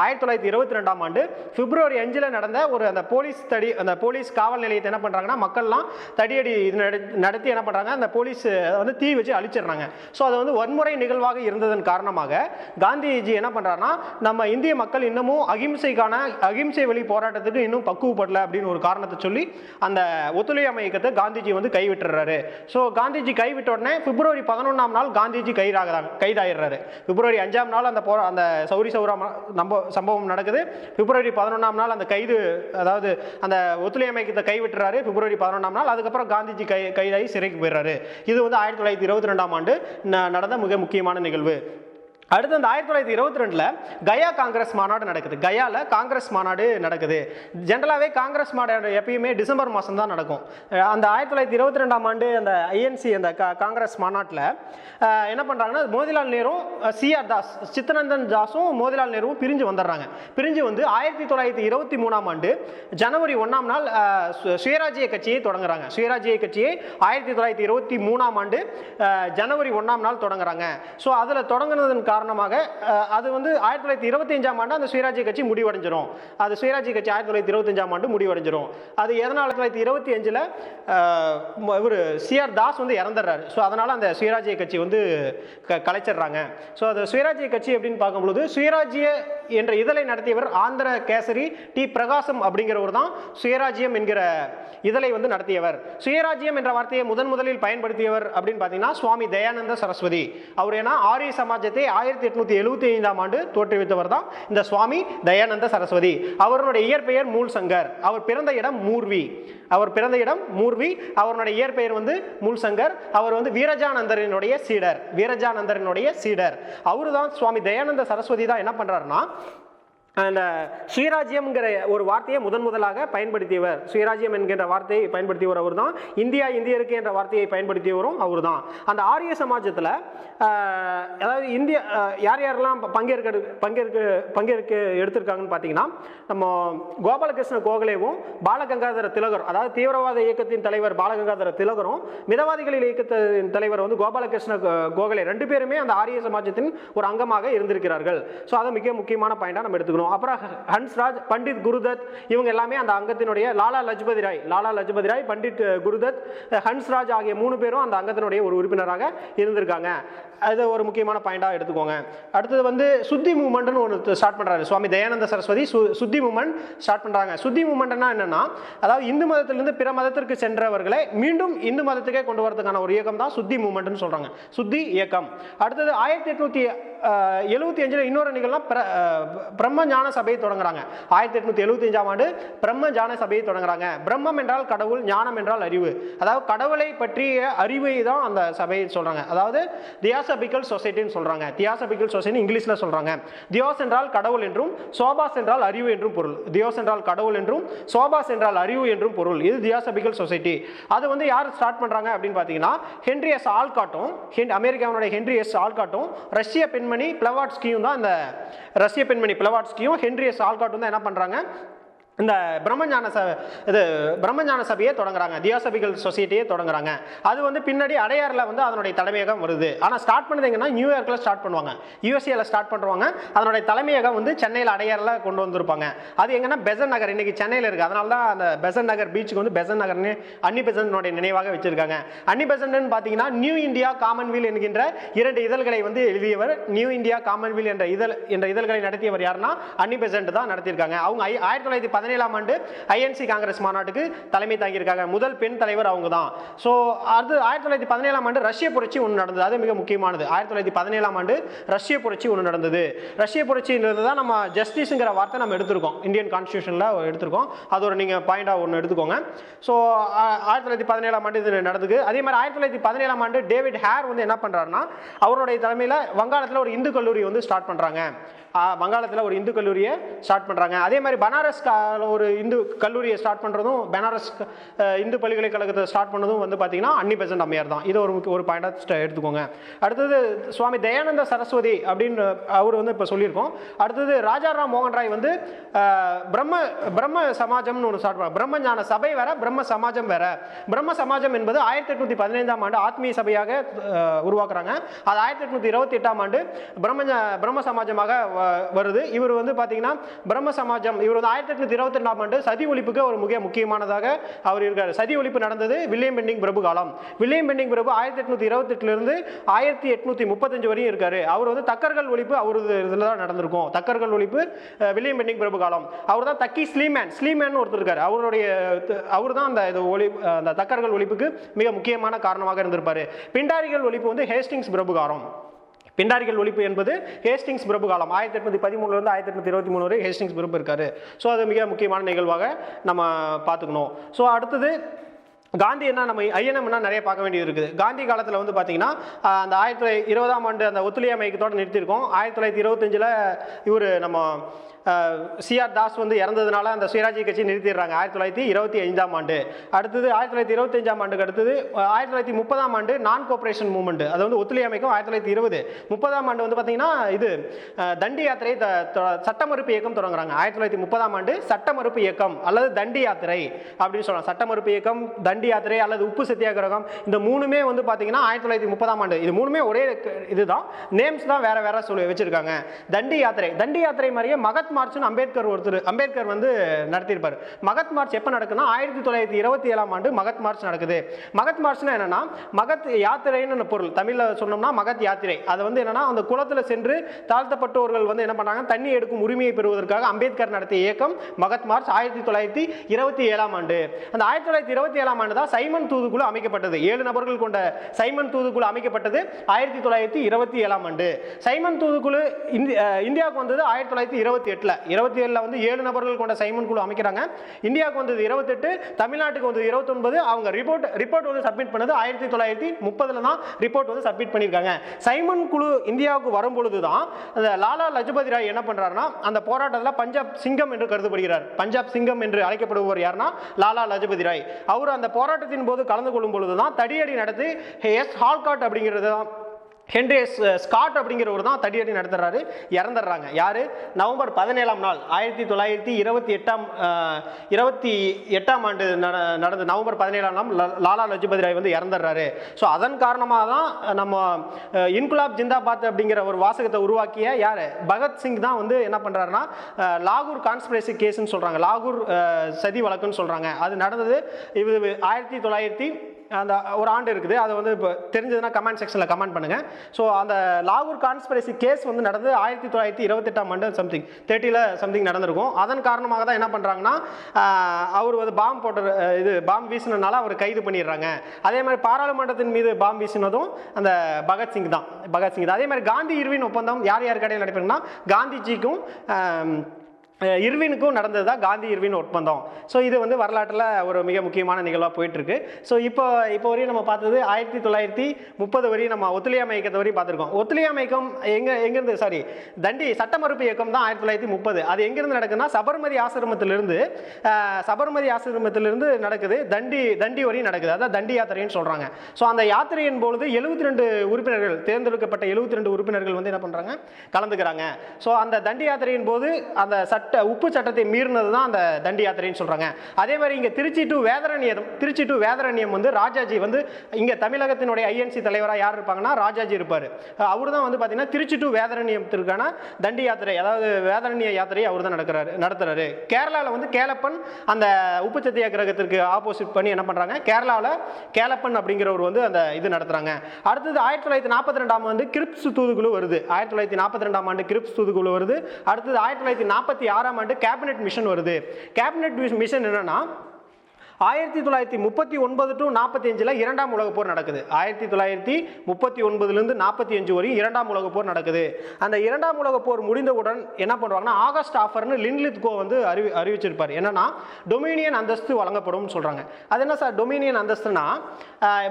ஆயிரத்தி தொள்ளாயிரத்தி இருபத்தி ரெண்டாம் ஆண்டு பிப்ரவரி அஞ்சில் நடந்த ஒரு அந்த போலீஸ் தடி அந்த போலீஸ் காவல் நிலையத்தை என்ன பண்ணுறாங்கன்னா மக்கள்லாம் தடியடி இது நட- நடத்தி என்ன பண்ணுறாங்க அந்த போலீஸ் வந்து தீ வச்சு அழிச்சிடுறாங்க. ஸோ அது வந்து வன்முறை நிகழ்வாக இருந்ததன் காரணமாக காந்திஜி என்ன பண்ணுறாருன்னா நம்ம இந்திய மக்கள் இன்னமும் அகிம்சைக்கான அகிம்சை வழி போராட்டத்துக்கு இன்னும் பக்குவப்படல அப்படின்னு ஒரு காரணத்தை சொல்லி அந்த ஒத்துழையாமை இயக்கத்தை காந்திஜி வந்து கைவிட்டுறாரு ஸோ காந்திஜி கைவிட்ட உடனே பிப்ரவரி பதினொன்றாம் நாள் காந்திஜி கைதாகிறாங்க கைதாயிடுறாரு. பிப்ரவரி அஞ்சாம் நாள் அந்த போரா அந்த சௌரி சௌரா ம- நம்ப சம்பவம் நடக்குது. பிப்ரவரி பதினொன்றாம் நாள் அந்த கைது அதாவது அந்த ஒத்துழையாமை கை கைவிட்டுறாரு பிப்ரவரி பதினொன்றாம் நாள். அதுக்கப்புறம் காந்திஜி கை கைதாகி சிறைக்கு போயிடுறாரு. இது வந்து ஆயிரத்தி தொள்ளாயிரத்தி இருபத்தி ரெண்டாம் ஆண்டு நடந்த மிக முக்கியமான நிகழ்வு. அடுத்து அந்த ஆயிரத்தி தொள்ளாயிரத்தி இருபத்தி ரெண்டில் கயா காங்கிரஸ் மாநாடு நடக்குது. கயாவில் காங்கிரஸ் மாநாடு நடக்குது. ஜென்ரலாகவே காங்கிரஸ் மாநாடு எப்பயுமே டிசம்பர் மாதம் தான் நடக்கும். அந்த ஆயிரத்தி தொள்ளாயிரத்தி இருபத்தி ரெண்டாம் ஆண்டு அந்த ஐஎன்சி அந்த கா காங்கிரஸ் மாநாட்டில் என்ன பண்ணுறாங்கன்னா மோதிலால் நேரும் சிஆர் தாஸ் சித்தரஞ்சன் தாஸும் மோதிலால் நேருவும் பிரிஞ்சு வந்துடுறாங்க. பிரிஞ்சு வந்து ஆயிரத்தி தொள்ளாயிரத்தி இருபத்தி மூணாம் ஆண்டு ஜனவரி ஒன்றாம் நாள் சுயராஜ்ய கட்சியை தொடங்குறாங்க. சுயராஜ்ய கட்சியை ஆயிரத்தி தொள்ளாயிரத்தி இருபத்தி மூணாம் ஆண்டு ஜனவரி ஒன்றாம் நாள் தொடங்குறாங்க. ஸோ அதில் தொடங்குனதன் காரணமாக அது வந்து ஆயிரத்தி தொள்ளாயிரத்தி இருபத்தஞ்சாம் ஆண்டு அந்த சுயராஜ்ய கட்சி முடிவடைஞ்சிரும். அது சுயராஜ்ய கட்சி ஆயிரத்தி தொள்ளாயிரத்தி இருபத்தஞ்சாம் ஆண்டு முடிவடைஞ்சிரும். அது எதனால் ஆயிரத்தி தொள்ளாயிரத்தி இருபத்தி அஞ்சில் இவர் சிஆர் தாஸ் வந்து இறந்துடுறாரு. ஸோ அதனால் அந்த சுயராஜ்ய கட்சி வந்து க கலைச்சிடுறாங்க. ஸோ அந்த சுயராஜ்ய கட்சி அப்படின்னு பார்க்கும்பொழுது சுயராஜ்ய என்ற இதழை நடத்தியவர் ஆந்திர கேசரி டி பிரகாசம் அப்படிங்கிறவர் தான் சுயராஜ்யம் என்கிற இதழை வந்து நடத்தியவர். சுயராஜ்யம் என்ற வார்த்தையை முதன் முதலில் பயன்படுத்தியவர் அப்படின்னு பார்த்தீங்கன்னா சுவாமி தயானந்த சரஸ்வதி. அவர் ஏன்னா ஆரிய சமாஜத்தை ஆயிரத்தி எட்நூத்தி எழுபத்தி ஐந்தாம் ஆண்டு தோற்றுவித்தவர் தான் இந்த சுவாமி தயானந்த சரஸ்வதி. அவருடைய இயற்பெயர் மூல்சங்கர். அவர் பிறந்த இடம் மூர்வி. அவர் பிறந்த இடம் மூர்வி. அவருடைய இயற்பெயர் வந்து மூல் சங்கர் அவர் வந்து வீரஜானந்தரினுடைய சீடர். வீரஜானந்தரினுடைய சீடர். அவரு தான் சுவாமி தயானந்த சரஸ்வதி தான் என்ன பண்றாருன்னா அந்த சுயராஜ்யம்ங்கிற ஒரு வார்த்தையை முதன் முதலாக பயன்படுத்தியவர். சுயராஜ்யம் என்கின்ற வார்த்தையை பயன்படுத்தியவர் அவர் தான் இந்தியா இந்தியருக்கு என்ற வார்த்தையை பயன்படுத்தியவரும் அவர் தான் அந்த ஆரிய சமாஜத்தில் அதாவது இந்திய யார் யாரெல்லாம் பங்கேற்க பங்கேற்க பங்கேற்க எடுத்திருக்காங்கன்னு பார்த்தீங்கன்னா நம்ம கோபாலகிருஷ்ண கோகலேவும் பாலகங்காதர திலகர் அதாவது தீவிரவாத இயக்கத்தின் தலைவர் பாலகங்காதர திலகரும் மிதவாதிகளின் இயக்கத்தின் தலைவர் வந்து கோபாலகிருஷ்ண கோகலே ரெண்டு பேருமே அந்த ஆரிய சமாஜத்தின் ஒரு அங்கமாக இருந்திருக்கிறார்கள். ஸோ அதை மிக முக்கியமான பாயிண்டாக நம்ம எடுத்துக்கணும். இருக்கணும் அப்புறம் ஹன்ஸ்ராஜ் பண்டித் குருதத் இவங்க எல்லாமே அந்த அங்கத்தினுடைய லாலா லஜ்பதி ராய் லாலா லஜ்பதி ராய் பண்டிட் குருதத் ஹன்ஸ்ராஜ் ஆகிய மூணு பேரும் அந்த அங்கத்தினுடைய ஒரு உறுப்பினராக இருந்திருக்காங்க. அது ஒரு முக்கியமான பாயிண்டாக எடுத்துக்கோங்க. அடுத்தது வந்து சுத்தி மூமெண்ட்னு ஒன்று ஸ்டார்ட் பண்ணுறாரு சுவாமி தயானந்த சரஸ்வதி சு சுத்தி மூமெண்ட் ஸ்டார்ட் பண்ணுறாங்க சுத்தி மூமெண்ட்னா என்னென்னா அதாவது இந்து மதத்திலிருந்து பிற மதத்திற்கு சென்றவர்களை மீண்டும் இந்து மதத்துக்கே கொண்டு வரதுக்கான ஒரு இயக்கம் தான் சுத்தி மூமெண்ட்னு சொல்கிறாங்க சுத்தி இயக்கம். அடுத்தது ஆயிரத்தி எட்நூற்றி எழுபத்தி அஞ்சில் இன்னொரு நிகழ்னா பிர அஹ், பிரம்ம ஞான சபையை தொடங்குறாங்க. ஆயிரத்தி எட்நூத்தி எழுபத்தஞ்சாம் ஆண்டு பிரம்ம ஞான சபையை தொடங்குறாங்க. பிரம்மம் என்றால் கடவுள் ஞானம் என்றால் அறிவு. அதாவது கடவுளை பற்றிய அறிவை தான் அந்த சபையை சொல்றாங்க. அதாவது தியாசபிக்கல் சொசைட்டின்னு சொல்றாங்க. தியாசபிக்கல் சொசைட்டி இங்கிலீஷ்ல சொல்றாங்க. தியோஸ் என்றால் கடவுள் என்றும் சோபாஸ் என்றால் அறிவு என்றும் பொருள். தியோஸ் என்றால் கடவுள் என்றும் சோபாஸ் என்றால் அறிவு என்றும் பொருள். இது தியாசபிக்கல் சொசைட்டி. அது வந்து யார் ஸ்டார்ட் பண்ணுறாங்க அப்படின்னு பார்த்தீங்கன்னா ஹென்ரி எஸ் ஆல்காட்டும் ஹென் அமெரிக்காவுடைய ஹென்ரி எஸ் ஆல்காட்டும் ரஷ்ய பெண்மணி பிளவாட்ஸ்கியும் தான் அந்த ரஷ்ய பெண்மணி பிளவாட்ஸ்கி ஹென்ரிய எஸ் ஆல்காட்டும் தான் என்ன பண்ணுறாங்க இந்த பிரம்மஞான ச இது பிரம்மஞான சபையை தொடங்குறாங்க. தியோசபிக்கல் சொசைட்டியை தொடங்குறாங்க. அது வந்து பின்னாடி அடையாறில் வந்து அதனுடைய தலைமையகம் வருது. ஆனால் ஸ்டார்ட் பண்ணது எங்கன்னா நியூயார்க்கில் ஸ்டார்ட் பண்ணுவாங்க. யூஎஸ்ஏல ஸ்டார்ட் பண்ணுவாங்க அதனுடைய தலைமையகம் வந்து சென்னையில் அடையாறில் கொண்டு வந்திருப்பாங்க. அது எங்கன்னா பெசன் நகர். இன்றைக்கி சென்னையில் இருக்குது அதனால தான் அந்த பெசன் நகர் பீச்சுக்கு வந்து பெசன் நகர்னு அன்னி பெசன்னுடைய நினைவாக வச்சுருக்காங்க. அன்னி பெசன்ட்னு பார்த்தீங்கன்னா நியூ இந்தியா காமன்வீல் என்கின்ற இரண்டு இதழ்களை வந்து எழுதியவர். நியூ இந்தியா காமன்வீல் என்ற இதழ் என்ற இதழ்களை நடத்தியவர் யாருன்னா அன்னி பெசன்ட் தான் நடத்தியிருக்காங்க. அவங்க ஆயிரத்தி தொள்ளாயிரத்தி பதினேழாம் ஆண்டு ஐஎன்சி காங்கிரஸ் மாநாட்டுக்கு தலைமை தாங்கியிருக்காங்க. முதல் பெண் தலைவர் அவங்க தான் ஸோ அது ஆயிரத்தி தொள்ளாயிரத்தி பதினேழாம் ஆண்டு ரஷ்ய புரட்சி ஒன்று நடந்தது. அது மிக முக்கியமானது. ஆயிரத்தி தொள்ளாயிரத்தி பதினேழாம் ஆண்டு ரஷ்ய புரட்சி ஒன்று நடந்தது. ரஷ்ய புரட்சின்றது தான் நம்ம ஜஸ்டிஸுங்கிற வார்த்தை நம்ம எடுத்திருக்கோம். இந்தியன் கான்ஸ்டியூஷனில் எடுத்திருக்கோம். அது ஒரு நீங்கள் பாயிண்டாக ஒன்று எடுத்துக்கோங்க. ஸோ ஆயிரத்தி தொள்ளாயிரத்தி பதினேழாம் ஆண்டு இது நடந்தது. அதே மாதிரி ஆயிரத்தி தொள்ளாயிரத்தி பதினேழாம் ஆண்டு டேவிட் ஹேர் வந்து என்ன பண்ணுறாருன்னா அவருடைய தலைமையில் வங்காளத்தில் ஒரு இந்து கல்லூரி வந்து ஸ்டார்ட் பண்ணுறாங்க வங்காளத்தில் ஒரு இந்து கல்லூரியை ஸ்டார்ட் பண்ணுறாங்க அதே மாதிரி பனாரஸ் அதில் ஒரு இந்து கல்லூரியை ஸ்டார்ட் பண்ணுறதும் பனாரஸ் இந்து பல்கலைக்கழகத்தை ஸ்டார்ட் பண்ணதும் வந்து பார்த்தீங்கன்னா அன்னி பெசன்ட் அம்மையார் தான். இது ஒரு முக்கிய- ஒரு பாயிண்டாக எடுத்துக்கோங்க. அடுத்தது சுவாமி தயானந்த சரஸ்வதி அப்படின்னு அவர் வந்து இப்போ சொல்லியிருக்கோம். அடுத்தது ராஜாராம் மோகன் ராய் வந்து பிரம்ம பிரம்ம சமாஜம்னு ஒன்று ஸ்டார்ட் பண்ண பிரம்ம ஞான சபை வேற பிரம்ம சமாஜம் வேற. பிரம்ம சமாஜம் என்பது ஆயிரத்தி எட்நூத்தி பதினைந்தாம் ஆண்டு ஆத்மீய சபையாக உருவாக்குறாங்க. அது ஆயிரத்தி எட்நூத்தி இருபத்தி எட்டாம் ஆண்டு பிரம்ம பிரம்ம சமாஜமாக வ- வருது. இவர் வந்து பார்த்தீங்கன்னா பிரம்ம சமாஜம் இவர் வந்து ஆயிரத்தி எட்நூத்தி இருபத்தி ரெண்டாம் ஆண்டு சதி ஒழிப்புக்கு ஒரு மிக முக்கியமானதாக அவர் இருக்கார். சதி ஒழிப்பு நடந்தது வில்லியம் பெண்டிங் பிரபு காலம். வில்லியம் பெண்டிங் பிரபு ஆயிரத்தி எட்நூத்தி இருபத்தெட்டுலேருந்து ஆயிரத்தி எட்நூத்தி முப்பத்தஞ்சு வரையும் இருக்காரு. அவர் வந்து தக்கர்கள் ஒழிப்பு அவரது இதில் தான் நடந்திருக்கும். தக்கர்கள் ஒழிப்பு வில்லியம் பெண்டிங் பிரபு காலம். அவர் தான் தக்கி ஸ்லீமேன். ஸ்லீமேன் ஒருத்தர் இருக்கார். அவருடைய அவர் தான் அந்த இது ஒளி அந்த தக்கர்கள் ஒழிப்புக்கு மிக முக்கியமான காரணமாக இருந்திருப்பார். பிண்டாரிகள் ஒழிப்பு வந்து ஹேஸ்டிங்ஸ் பிரபுகாரம் பிண்டாரிகள் ஒழிப்பு என்பது ஹேஸ்டிங்ஸ் பிரபு காலம். ஆயிரத்தி எட்நூத்தி பதிமூணுலேருந்து ஆயிரத்தி எட்நூத்தி இருபத்தி மூணு வரை ஹேஸ்டிங்ஸ் பிரபு இருக்காரு. ஸோ அது மிக முக்கியமான நிகழ்வாக நம்ம பார்த்துக்கணும். ஸோ அடுத்தது காந்தி என்ன நம்ம ஐஎன்எம்னா நிறைய பார்க்க வேண்டியது இருக்குது. காந்தி காலத்தில் வந்து பார்த்தீங்கன்னா அந்த ஆயிரத்தி தொள்ளாயிரத்தி இருபதாம் ஆண்டு அந்த ஒத்துழையாமை இயக்கத்தோட நிறுத்தியிருக்கோம். ஆயிரத்தி தொள்ளாயிரத்தி இருபத்தஞ்சில் இவர் நம்ம சிஆர் தாஸ் வந்து இறந்ததுனால அந்த சுயராஜ்ய கட்சி நிறுத்திடுறாங்க ஆயிரத்தி தொள்ளாயிரத்தி இருபத்தி ஐந்தாம் ஆண்டு. அடுத்தது ஆயிரத்தி தொள்ளாயிரத்தி இருபத்தஞ்சாம் ஆண்டுக்கு அடுத்தது ஆயிரத்தி தொள்ளாயிரத்தி முப்பதாம் ஆண்டு நான் கோஆபரேஷன் மூவ்மெண்ட். அது வந்து ஒத்துழையாமைக்கும் ஆயிரத்தி தொள்ளாயிரத்தி இருபது. முப்பதாம் ஆண்டு வந்து பார்த்தீங்கன்னா இது தண்டி யாத்திரை த- சட்ட மறுப்பு இயக்கம் தொடங்குறாங்க. ஆயிரத்தி தொள்ளாயிரத்தி முப்பதாம் ஆண்டு சட்ட மறுப்பு இயக்கம் அல்லது தண்டி யாத்திரை அப்படின்னு சொல்லலாம். சட்ட மறுப்பு இயக்கம் தண்டி தண்டி யாத்திரை அல்லது உப்பு சத்தியாகிரகம் இந்த மூணுமே வந்து பார்த்தீங்கன்னா ஆயிரத்தி தொள்ளாயிரத்தி முப்பதாம் ஆண்டு. இது மூணுமே ஒரே இதுதான். நேம்ஸ் தான் வேற வேற சொல்லி வச்சிருக்காங்க. தண்டி யாத்திரை. தண்டி யாத்திரை மாதிரியே மகத் மார்ச்னு அம்பேத்கர் ஒருத்தர் அம்பேத்கர் வந்து நடத்தியிருப்பார். மகத் மார்ச் எப்போ நடக்குன்னா ஆயிரத்தி தொள்ளாயிரத்தி இருபத்தி ஏழாம் ஆண்டு மகத் மார்ச் நடக்குது. மகத் மார்ச்னா என்னன்னா மகத் யாத்திரைன்னு பொருள். தமிழில் சொன்னோம்னா மகத் யாத்திரை. அது வந்து என்னன்னா அந்த குளத்தில் சென்று தாழ்த்தப்பட்டோர்கள் வந்து என்ன பண்ணாங்க தண்ணி எடுக்கும் உரிமையை பெறுவதற்காக அம்பேத்கர் நடத்திய இயக்கம் மகத் மார்ச் ஆயிரத்தி தொள்ளாயிரத்தி இருபத்தி ஏழாம் ஆண்டு. அந்த ஆயிரத்தி தொள்ளாயிரத்தி இருபத்தி ஏழாம் ஆண்டு தான் சைமன் தூதுக்குழு அமைக்கப்பட்டது. ஏழு நபர்கள் கொண்ட சைமன் தூதுக்குழு அமைக்கப்பட்டது ஆயிரத்தி தொள்ளாயிரத்தி இருபத்தி ஏழாம் ஆண்டு. சைமன் தூதுக்குழு இந்தியாவுக்கு வந்தது ஆயிரத்தி தொள்ளாயிரத்தி இருபத்தி எட்டில் இருபத்தி ஏழில் வந்து ஏழு நபர்கள் கொண்ட சைமன் குழு அமைக்கிறாங்க. இந்தியாவுக்கு வந்தது இருபத்தெட்டு தமிழ்நாட்டுக்கு வந்தது இருபத்தொன்பது. அவங்க ரிப்போர்ட் ரிப்போர்ட் வந்து சப்மிட் பண்ணது ஆயிரத்தி தொள்ளாயிரத்தி முப்பதில் தான் ரிப்போர்ட் வந்து சப்மிட் பண்ணியிருக்காங்க. சைமன் குழு இந்தியாவுக்கு வரும்பொழுது தான் அந்த லாலா லஜபதி ராய் என்ன பண்றாருன்னா அந்த போராட்டத்தில் பஞ்சாப் சிங்கம் என்று கருதப்படுகிறார். பஞ்சாப் சிங்கம் என்று அழைக்கப்படுபவர் யாருன்னா லாலா லஜபதி ராய். அவர் அந்த போராட்டத்தின் போது கலந்து கொள்ளும் பொழுது தான் தடியடி நடத்தி எஸ் ஹால்காட் அப்படிங்கிறது தான் ஹென்ரி எஸ் ஸ்காட் அப்படிங்கிறவர் தான் தடியடி நடத்துறாரு. இறந்துடுறாங்க. யார்? நவம்பர் பதினேழாம் நாள் ஆயிரத்தி தொள்ளாயிரத்தி இருபத்தி எட்டாம் இருபத்தி எட்டாம் ஆண்டு நட நடந்த நவம்பர் பதினேழாம் நாள் லாலா லஜபதி ராய் வந்து இறந்துடுறாரு. ஸோ அதன் காரணமாக தான் நம்ம இன்குலாப் ஜிந்தாபாத் அப்படிங்கிற ஒரு வாசகத்தை உருவாக்கிய யார்? பகத்சிங் தான் வந்து என்ன பண்ணுறாருன்னா லாகூர் கான்ஸ்பிரசி கேஸ்ன்னு சொல்கிறாங்க லாகூர் சதி வழக்குன்னு சொல்கிறாங்க அது நடந்தது இது ஆயிரத்தி தொள்ளாயிரத்தி அந்த ஒரு ஆண்டு இருக்குது. அதை வந்து இப்போ தெரிஞ்சதுன்னா கமெண்ட் செக்ஷனில் கமெண்ட் பண்ணுங்கள் ஸோ அந்த லாகூர் கான்ஸ்பிரசி கேஸ் வந்து நடந்து ஆயிரத்தி தொள்ளாயிரத்தி இருபத்தெட்டாம் ஆண்டு சம்திங் தேர்ட்டியில் சம்திங் நடந்திருக்கும். அதன் காரணமாக தான் என்ன பண்ணுறாங்கன்னா அவர் வந்து பாம் போட்ட இது பாம் வீசினதுனால அவர் கைது பண்ணிடுறாங்க. அதே மாதிரி பாராளுமன்றத்தின் மீது பாம் வீசினதும் அந்த பகத்சிங் தான். பகத்சிங் தான். அதே மாதிரி காந்தி இருவின் ஒப்பந்தம் யார் யார் கடையில் நடைபெறும்னா காந்திஜிக்கும் இர்வினுக்கும் நடந்தது தான் காந்தி இர்வின் ஒப்பந்தம். ஸோ இது வந்து வரலாற்றில் ஒரு மிக முக்கியமான நிகழ்வாக போயிட்டுருக்கு. ஸோ இப்போ இப்போ வரையும் நம்ம பார்த்தது ஆயிரத்தி தொள்ளாயிரத்தி முப்பது வரையும் நம்ம ஒத்துழையாமை இயக்கத்தை வரையும் பார்த்துருக்கோம். ஒத்துழையாமை இயக்கம் எங்கே எங்கேருந்து சாரி தண்டி சட்ட மறுப்பு இயக்கம் தான் ஆயிரத்தி தொள்ளாயிரத்தி முப்பது. அது எங்கேருந்து நடக்குதுன்னா சபர்மதி ஆசிரமத்திலிருந்து சபர்மதி ஆசிரமத்திலிருந்து நடக்குது தண்டி தண்டி வரையும் நடக்குது. அதான் தண்டி யாத்திரைன்னு சொல்கிறாங்க ஸோ அந்த யாத்திரையின் பொழுது எழுபத்தி ரெண்டு உறுப்பினர்கள் தேர்ந்தெடுக்கப்பட்ட எழுபத்தி ரெண்டு உறுப்பினர்கள் வந்து என்ன பண்ணுறாங்க கலந்துக்கிறாங்க. ஸோ அந்த தண்டி யாத்திரையின் போது அந்த சட்ட உப்பு சட்டத்தை மீறினது தான் அந்த தண்டி யாத்திரைன்னு சொல்கிறாங்க அதே மாதிரி இங்கே திருச்சி டு வேதரண்யம் திருச்சி டு வேதரண்யம் வந்து ராஜாஜி வந்து இங்கே தமிழகத்தினுடைய ஐஎன்சி தலைவராக யார் இருப்பாங்கன்னா ராஜாஜி இருப்பார். அவர் தான் வந்து பார்த்தீங்கன்னா திருச்சி டு வேதரண்யத்திற்கான தண்டி யாத்திரை அதாவது வேதரண்ய யாத்திரையை அவர் தான் நடக்கிறாரு நடத்துறாரு. கேரளாவில் வந்து கேலப்பன் அந்த உப்பு சத்தியாகிரகத்திற்கு ஆப்போசிட் பண்ணி என்ன பண்ணுறாங்க கேரளாவில் கேலப்பன் அப்படிங்கிறவர் வந்து அந்த இது நடத்துகிறாங்க அடுத்தது ஆயிரத்தி தொள்ளாயிரத்தி நாற்பத்தி ரெண்டாம் ஆண்டு கிரிப்ஸ் தூதுக்குழு வருது. ஆயிரத்தி தொள்ளாயிரத்தி நாற்பத்தி ரெண்டாம் ஆண்டு கிரிப்ஸ் தூதுக்குழு வருது. அடுத்தது ஆயிரத்தி தொள்ளாயிரத்தி நாற்பத்தி ஆறாம் ஆண்டு கேபினெட் மிஷன் வருது. கேபினெட் மிஷன் என்னன்னா ஆயிரத்தி தொள்ளாயிரத்தி முப்பத்தி ஒன்பது டு நாற்பத்தி அஞ்சில் இரண்டாம் உலகப் போர் நடக்குது. ஆயிரத்தி தொள்ளாயிரத்தி முப்பத்தி ஒன்பதுலேருந்து நாற்பத்தி அஞ்சு வரையும் இரண்டாம் உலகப் போர் நடக்குது. அந்த இரண்டாம் உலகப் போர் முடிந்தவுடன் என்ன பண்ணுவாங்கன்னா ஆகஸ்ட் ஆஃபர்னு லின்லித் கோ வந்து அறிவி அறிவிச்சிருப்பார். என்னன்னா டொமினியன் அந்தஸ்து வழங்கப்படும்னு சொல்கிறாங்க அது என்ன சார்? டொமினியன் அந்தஸ்துனா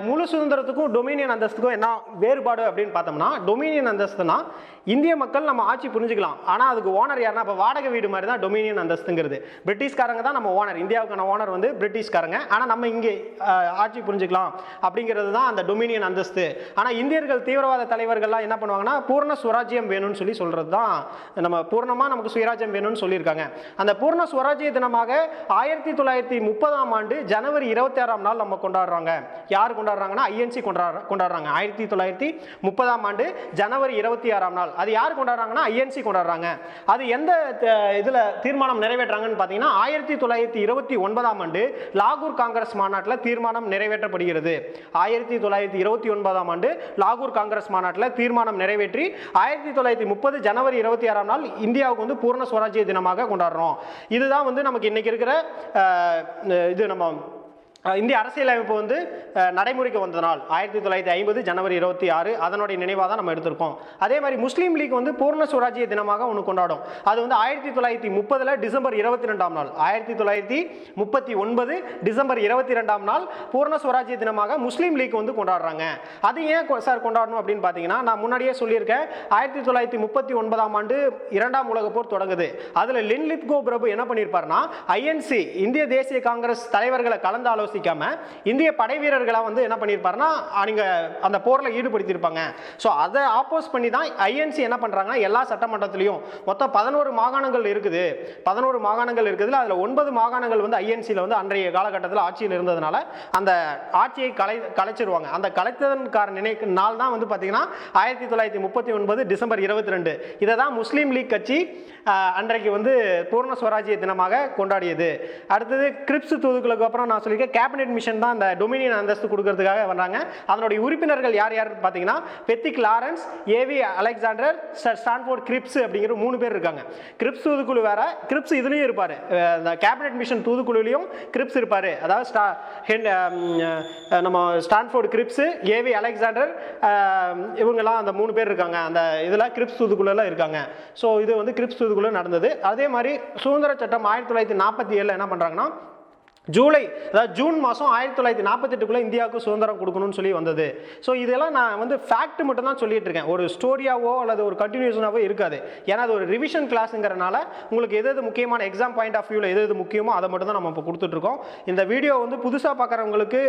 முழு சுதந்திரத்துக்கும் டொமினியன் அந்தஸ்துக்கும் என்ன வேறுபாடு அப்படின்னு பார்த்தோம்னா டொமினியன் அந்தஸ்துனா இந்திய மக்கள் நம்ம ஆட்சி புரிஞ்சுக்கலாம். ஆனால் அதுக்கு ஓனர் யாருன்னா இப்போ வாடகை வீடு மாதிரி தான் டொமினியன் அந்தஸ்துங்கிறது. பிரிட்டிஷ்காரங்க தான் நம்ம ஓனர். இந்தியாவுக்கான ஓனர் வந்து பிரிட்டிஷ் பிரிட்டிஷ்காரங்க ஆனால் நம்ம இங்கே ஆட்சி புரிஞ்சுக்கலாம் அப்படிங்கிறது தான் அந்த டொமினியன் அந்தஸ்து. ஆனால் இந்தியர்கள் தீவிரவாத தலைவர்கள்லாம் என்ன பண்ணுவாங்கன்னா பூர்ண சுவராஜ்யம் வேணும்னு சொல்லி சொல்கிறது தான் நம்ம பூர்ணமாக நமக்கு சுயராஜ்யம் வேணும்னு சொல்லியிருக்காங்க. அந்த பூர்ண சுவராஜ்ய தினமாக ஆயிரத்தி தொள்ளாயிரத்தி முப்பதாம் ஆண்டு ஜனவரி இருபத்தி ஆறாம் நாள் நம்ம கொண்டாடுறாங்க. யார் கொண்டாடுறாங்கன்னா ஐஎன்சி கொண்டாடு கொண்டாடுறாங்க. ஆயிரத்தி தொள்ளாயிரத்தி முப்பதாம் ஆண்டு ஜனவரி இருபத்தி ஆறாம் நாள். அது யார் கொண்டாடுறாங்கன்னா ஐஎன்சி கொண்டாடுறாங்க. அது எந்த இதில் தீர்மானம் நிறைவேற்றாங்கன்னு பார்த்தீங்கன்னா ஆயிரத்தி தொள்ளாயிரத்தி இருபத்தி ஒன்பதாம் ஆண்டு லாகூர் காங்கிரஸ் மாநாட்டில் தீர்மானம் நிறைவேற்றப்படுகிறது. ஆயிரத்தி தொள்ளாயிரத்தி இருபத்தி ஒன்பதாம் ஆண்டு லாகூர் காங்கிரஸ் மாநாட்டில் தீர்மானம் நிறைவேற்றி ஆயிரத்தி தொள்ளாயிரத்தி முப்பது ஜனவரி இருபத்தி ஆறாம் நாள் இந்தியாவுக்கு வந்து பூர்ண சுவராஜ்ய தினமாக கொண்டாடுறோம். இதுதான் வந்து நமக்கு இன்னைக்கு இருக்கிற இது நம்ம இந்திய அரசியலமைப்பு வந்து நடைமுறைக்கு வந்த நாள் ஆயிரத்தி தொள்ளாயிரத்தி ஐம்பது ஜனவரி இருபத்தி ஆறு அதனுடைய நினைவாக தான் நம்ம எடுத்திருக்கோம். அதே மாதிரி முஸ்லீம் லீக் வந்து பூர்ண சுவராஜ்ய தினமாக ஒன்று கொண்டாடும். அது வந்து ஆயிரத்தி தொள்ளாயிரத்தி முப்பதில் டிசம்பர் இருபத்தி ரெண்டாம் நாள். ஆயிரத்தி தொள்ளாயிரத்தி முப்பத்தி ஒன்பது டிசம்பர் இருபத்தி ரெண்டாம் நாள் பூர்ண சுவராஜ்ய தினமாக முஸ்லீம் லீக் வந்து கொண்டாடுறாங்க. அது ஏன் கொ- சார் கொண்டாடணும் அப்படின்னு பார்த்தீங்கன்னா நான் முன்னாடியே சொல்லியிருக்கேன். ஆயிரத்தி தொள்ளாயிரத்தி முப்பத்தி ஒன்பதாம் ஆண்டு இரண்டாம் உலக போர் தொடங்குது. அதில் லின்லித்கோ பிரபு என்ன பண்ணியிருப்பாருன்னா ஐஎன்சி இந்திய தேசிய காங்கிரஸ் தலைவர்களை கலந்து ஆலோசிக்காம இந்திய படை வீரர்களை வந்து என்ன பண்ணியிருப்பாருன்னா நீங்க அந்த போரில் ஈடுபடுத்தியிருப்பாங்க. ஸோ அதை ஆப்போஸ் பண்ணி தான் ஐஎன்சி என்ன பண்ணுறாங்கன்னா எல்லா சட்டமன்றத்திலையும் மொத்தம் பதினோரு மாகாணங்கள் இருக்குது. பதினோரு மாகாணங்கள் இருக்குதுல அதில் ஒன்பது மாகாணங்கள் வந்து ஐஎன்சியில் வந்து அன்றைய காலகட்டத்தில் ஆட்சியில் இருந்ததுனால அந்த ஆட்சியை கலை கலைச்சிருவாங்க. அந்த கலைத்ததன் காரண நினை நாள் தான் வந்து பார்த்தீங்கன்னா ஆயிரத்தி தொள்ளாயிரத்தி முப்பத்தி ஒன்பது டிசம்பர் இருபத்தி ரெண்டு இதை தான் முஸ்லீம் லீக் கட்சி அன்றைக்கு வந்து பூர்ண சுவராஜ்ய தினமாக கொண்டாடியது. அடுத்தது கிரிப்ஸ் தூதுக்களுக்கு அப்புறம் நான் சொல்லியிருக்கேன் கேபினெட் மிஷன் தான் அந்த டொமினியன் அந்தஸ்து கொடுக்கறதுக்காக வர்றாங்க. அதனுடைய உறுப்பினர்கள் யார் யார் பார்த்தீங்கன்னா Pethick Lawrence A V Alexander Stafford Cripps அப்படிங்கிற மூணு பேர் இருக்காங்க. கிரிப்ஸ் தூதுக்குழு வேற கிரிப்ஸ் இதுலேயும் இருப்பார். இந்த கேபினெட் மிஷன் தூதுக்குழுலையும் கிரிப்ஸ் இருப்பார். அதாவது ஸ்டா நம்ம ஸ்டான்ஃபோர்ட் கிரிப்ஸ் ஏவி அலெக்சாண்டர் இவங்கெல்லாம் அந்த மூணு பேர் இருக்காங்க. அந்த இதெல்லாம் கிரிப்ஸ் தூதுக்குழுலாம் இருக்காங்க. ஸோ இது வந்து கிரிப்ஸ் தூதுக்குழு நடந்தது. அதே மாதிரி சுதந்திர சட்டம் ஆயிரத்தி தொள்ளாயிரத்தி நாற்பத்தி ஏழில் என்ன பண்ணுறாங்கன்னா ஜூலை அதாவது ஜூன் மாதம் ஆயிரத்தி தொள்ளாயிரத்தி நாற்பத்தெட்டுக்குள்ளே இந்தியாவுக்கு சுதந்திரம் கொடுக்கணும்னு சொல்லி வந்தது. ஸோ இதெல்லாம் நான் வந்து ஃபேக்ட் மட்டும் தான் சொல்லிட்டு இருக்கேன். ஒரு ஸ்டோரியாவோ அல்லது ஒரு கண்டினியூஷனாவோ இருக்காது. ஏன்னா அது ஒரு ரிவிஷன் கிளாஸுங்கிறனால உங்களுக்கு எது எது முக்கியமான எக்ஸாம் பாயிண்ட் ஆஃப் வியூவில் எது எது முக்கியமோ அதை மட்டும் தான் நம்ம இப்போ கொடுத்துட்ருக்கோம் இந்த வீடியோ வந்து புதுசாக பார்க்குறவங்களுக்கு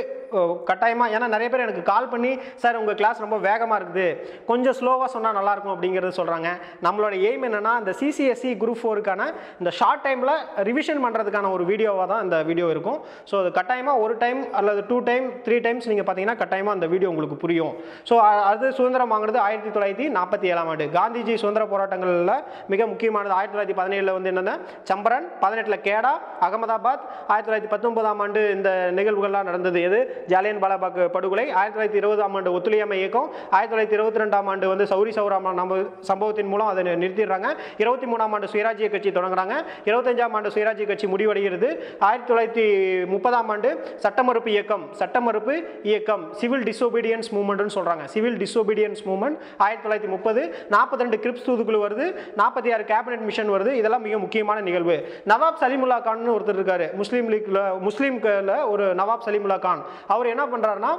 கட்டாயமாக ஏன்னா நிறைய பேர் எனக்கு கால் பண்ணி சார் உங்கள் கிளாஸ் ரொம்ப வேகமாக இருக்குது. கொஞ்சம் ஸ்லோவாக சொன்னால் நல்லாயிருக்கும் அப்படிங்கிறது சொல்கிறாங்க நம்மளோட எய்ம் என்னென்னா இந்த சிசிஎஸ்சி குரூப் ஃபோருக்கான இந்த ஷார்ட் டைமில் ரிவிஷன் பண்ணுறதுக்கான ஒரு வீடியோவாக தான் இந்த வீடியோ இருக்கும். ஸோ அது கட்டாயமாக ஒரு டைம் அல்லது டூ டைம் த்ரீ டைம்ஸ் நீங்கள் பார்த்தீங்கன்னா கட்டாயமாக அந்த வீடியோ உங்களுக்கு புரியும். ஸோ அது சுதந்திரம் வாங்குறது ஆயிரத்தி தொள்ளாயிரத்தி நாற்பத்தி ஏழாம் ஆண்டு. காந்திஜி சுதந்திர போராட்டங்களில் மிக முக்கியமானது ஆயிரத்தி தொள்ளாயிரத்தி பதினேழில் வந்து என்னென்ன சம்பரன் பதினெட்டில் கேடா அகமதாபாத் ஆயிரத்தி தொள்ளாயிரத்தி பத்தொன்பதாம் ஆண்டு இந்த நிகழ்வுகள்லாம் நடந்தது. எது? ஜாலியன் பாலாபாக் படுகொலை ஆயிரத்தி தொள்ளாயிரத்தி இருபதாம் ஆண்டு ஒத்துழையாமை இயக்கம் ஆயிரத்தி தொள்ளாயிரத்தி இருபத்தி ரெண்டாம் ஆண்டு வந்து சௌரி சௌராம் நம்ம சம்பவத்தின் மூலம் அதை நிறுத்திடுறாங்க. இருபத்தி மூணாம் ஆண்டு சுயராஜ்ய கட்சி தொடங்குறாங்க. இருபத்தஞ்சாம் ஆண்டு சுயராஜ்ய கட்சி முடிவடைகிறது. ஆயிரத்தி தொள்ளாயிரத்தி முப்பதாம் ஆண்டு சட்டமறுப்பு இயக்கம் சட்டமறுப்பு இயக்கம் சிவில் டிசோபீடியன்ஸ் மூவ்மெண்ட்னு சொல்கிறாங்க சிவில் டிசோபீடியன்ஸ் மூவ்மெண்ட் ஆயிரத்தி தொள்ளாயிரத்தி முப்பது நாற்பத்தி ரெண்டு கிரிப்ஸ் தூதுக்குழு வருது நாற்பத்தி ஆறு கேபினெட் மிஷன் வருது. இதெல்லாம் மிக முக்கியமான நிகழ்வு. நவாப் சலிமுல்லா கான் ஒருத்தர் இருக்காரு. முஸ்லீம் லீக்ல முஸ்லீம்ல ஒரு நவாப் சலிமுல்லா கான். அவர் என்ன பண்ணுறாருன்னா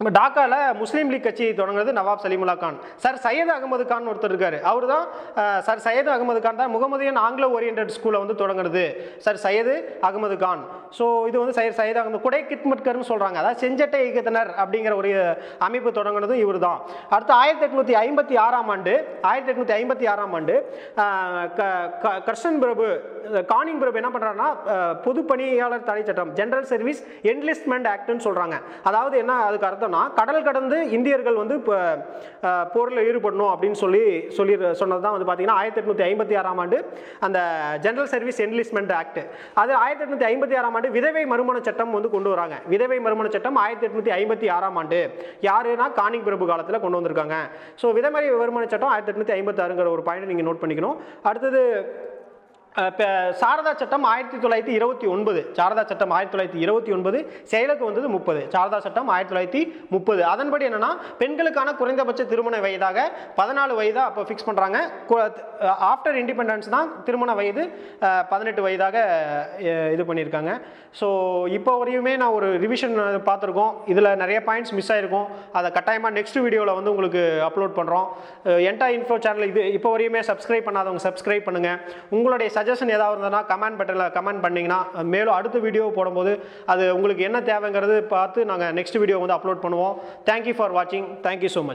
நம்ம டாக்காவில் முஸ்லீம் லீக் கட்சி தொடங்குறது நவாப் சலீமுல்லா கான். சார் சையத் அகமது கான் ஒருத்தர் இருக்கார். அவர் தான் சார் சையத் அகமது கான் தான் முகமதியன் ஆங்கில ஓரியன்ட் ஸ்கூலை வந்து தொடங்குறது சார் சையது அகமது கான். ஸோ இது வந்து சையத் சையத் அகமது குடை கிட்மட்கர்னு சொல்கிறாங்க அதாவது செஞ்சட்டை இயக்கத்தினர் அப்படிங்கிற ஒரு அமைப்பு தொடங்குனதும் இவர் தான் அடுத்து ஆயிரத்தி எட்நூற்றி ஐம்பத்தி ஆறாம் ஆண்டு ஆயிரத்தி எட்நூற்றி ஐம்பத்தி ஆறாம் ஆண்டு க- க- கர்ஷன் பிரபு கானிங் பிரபு என்ன பண்ணுறாருன்னா பொது பணியாளர் தடை சட்டம் ஜென்ரல் சர்வீஸ் என்லிஸ்ட்மெண்ட் ஆக்ட்னு சொல்கிறாங்க அதாவது என்ன அதுக்கு அர்த்தம் அர்த்தம்னா கடல் கடந்து இந்தியர்கள் வந்து இப்போ போரில் ஈடுபடணும் அப்படின்னு சொல்லி சொல்லி சொன்னது தான் வந்து பார்த்தீங்கன்னா ஆயிரத்தி எட்நூற்றி ஐம்பத்தி ஆறாம் ஆண்டு அந்த ஜென்ரல் சர்வீஸ் என்லிஸ்ட்மெண்ட் ஆக்ட் அது ஆயிரத்தி எட்நூற்றி ஐம்பத்தி ஆறாம் ஆண்டு விதவை மறுமண சட்டம் வந்து கொண்டு வராங்க. விதவை மறுமண சட்டம் ஆயிரத்தி எட்நூற்றி ஐம்பத்தி ஆறாம் ஆண்டு. யாருன்னா காணிங் பிரபு காலத்தில் கொண்டு வந்திருக்காங்க. ஸோ விதவை மறுமண சட்டம் ஆயிரத்தி எட்நூற்றி ஐம்பத்தாறுங்கிற ஒரு பாயிண்ட் நீங்கள் நோட் பண்ணிக்கணும். அடுத்தது இப்போ சாரதா சட்டம் ஆயிரத்தி தொள்ளாயிரத்தி இருபத்தி ஒன்பது. சாரதா சட்டம் ஆயிரத்தி தொள்ளாயிரத்தி இருபத்தி ஒன்பது செயலுக்கு வந்தது முப்பது. சாரதா சட்டம் ஆயிரத்தி தொள்ளாயிரத்தி முப்பது. அதன்படி என்னன்னா பெண்களுக்கான குறைந்தபட்ச திருமண வயதாக பதினாலு வயதாக அப்போ ஃபிக்ஸ் பண்ணுறாங்க ஆஃப்டர் இண்டிபெண்டன்ஸ் தான் திருமண வயது பதினெட்டு வயதாக இது பண்ணியிருக்காங்க. ஸோ இப்போ வரையுமே நான் ஒரு ரிவிஷன் பார்த்துருக்கோம். இதில் நிறைய பாயிண்ட்ஸ் மிஸ் ஆகிருக்கும் அதை கட்டாயமாக நெக்ஸ்ட் வீடியோவில் வந்து உங்களுக்கு அப்லோட் பண்ணுறோம் என்டா இன்ஃபோ சேனல் இது இப்போ வரையுமே சப்ஸ்கிரைப் பண்ணாதவங்க சப்ஸ்கிரைப் பண்ணுங்கள் உங்களுடைய சஜஷன் ஏதாவது இருந்ததுன்னா கமெண்ட் பட்டனில் கமெண்ட் பண்ணிங்கன்னா மேலும் அடுத்த வீடியோ போடும்போது அது உங்களுக்கு என்ன தேவைங்கிறது பார்த்து நாங்கள் நெக்ஸ்ட் வீடியோ வந்து அப்லோட் பண்ணுவோம். தேங்க்யூ ஃபார் வாட்சிங் தேங்க்யூ ஸோ மச்